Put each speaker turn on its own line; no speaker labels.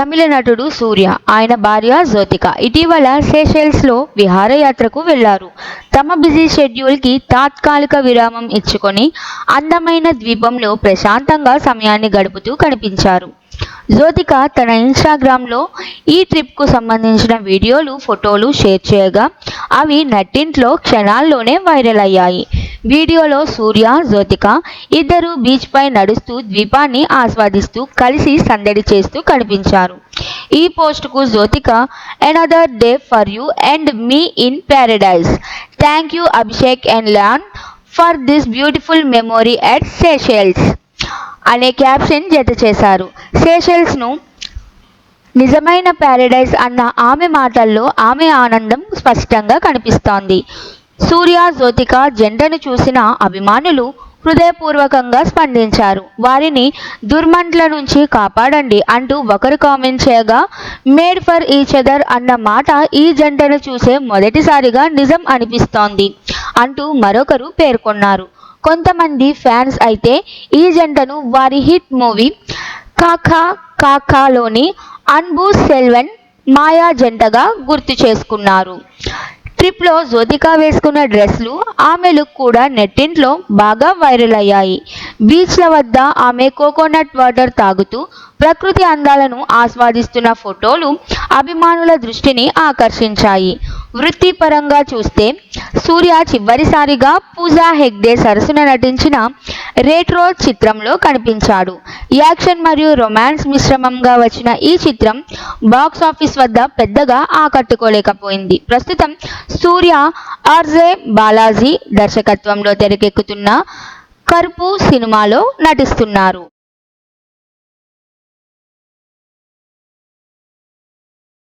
తమిళ నటుడు సూర్య ఆయన భార్య జ్యోతిక ఇటీవల సెషెల్స్లో విహారయాత్రకు వెళ్ళారు. తమ బిజీ షెడ్యూల్కి తాత్కాలిక విరామం ఇచ్చుకొని అందమైన ద్వీపంలో ప్రశాంతంగా సమయాన్ని గడుపుతూ కనిపించారు. జ్యోతిక తన ఇన్స్టాగ్రామ్లో ఈ ట్రిప్కు సంబంధించిన వీడియోలు ఫోటోలు షేర్ చేయగా అవి నట్టింట్లో క్షణాల్లోనే వైరల్ అయ్యాయి. వీడియోలో సూర్య జ్యోతిక ఇద్దరు బీచ్పై నడుస్తూ ద్వీపాన్ని ఆస్వాదిస్తూ కలిసి సందడి చేస్తూ కనిపించారు. ఈ పోస్టుకు Jyothika another day for you and me in paradise thank you Abhishek and lawn for this beautiful memory at Seychelles అనే క్యాప్షన్ జత చేశారు. సేషెల్స్ను నిజమైన ప్యారడైజ్ అన్న ఆమె మాటల్లో ఆమె ఆనందం స్పష్టంగా కనిపిస్తోంది. సూర్య జ్యోతిక జంటను చూసిన అభిమానులు హృదయపూర్వకంగా స్పందించారు. వారిని దుర్మంట్ల నుంచి కాపాడండి అంటూ ఒకరు కామెంట్ చేయగా మేడ్ ఫర్ ఈచ్ అదర్ అన్న మాట ఈ జంటను చూసే మొదటిసారిగా నిజం అనిపిస్తోంది అంటూ మరొకరు పేర్కొన్నారు. కొంతమంది ఫ్యాన్స్ అయితే ఈ జంటను వారి హిట్ మూవీ కాకా కాకాలోని అన్బు సెల్వన్ మాయా జంటగా గుర్తు చేసుకున్నారు. ట్రిప్లో జ్యోతిక వేసుకున్న డ్రెస్లు ఆమె లుక్ కూడా నెట్టింట్లో బాగా వైరల్ అయ్యాయి. బీచ్ల వద్ద ఆమె కోకోనట్ వాటర్ తాగుతూ ప్రకృతి అందాలను ఆస్వాదిస్తున్న ఫోటోలు అభిమానుల దృష్టిని ఆకర్షించాయి. వృత్తిపరంగా చూస్తే సూర్య చివరిసారిగా పూజా హెగ్డే సరసన నటించిన రేట్రో చిత్రంలో కనిపించాడు. యాక్షన్ మరియు రొమాన్స్ మిశ్రమంగా వచ్చిన ఈ చిత్రం బాక్స్ ఆఫీస్ వద్ద పెద్దగా ఆకట్టుకోలేకపోయింది. ప్రస్తుతం సూర్య ఆర్జే బాలాజీ దర్శకత్వంలో తెరకెక్కుతున్న కరుపు సినిమాలో నటిస్తున్నారు.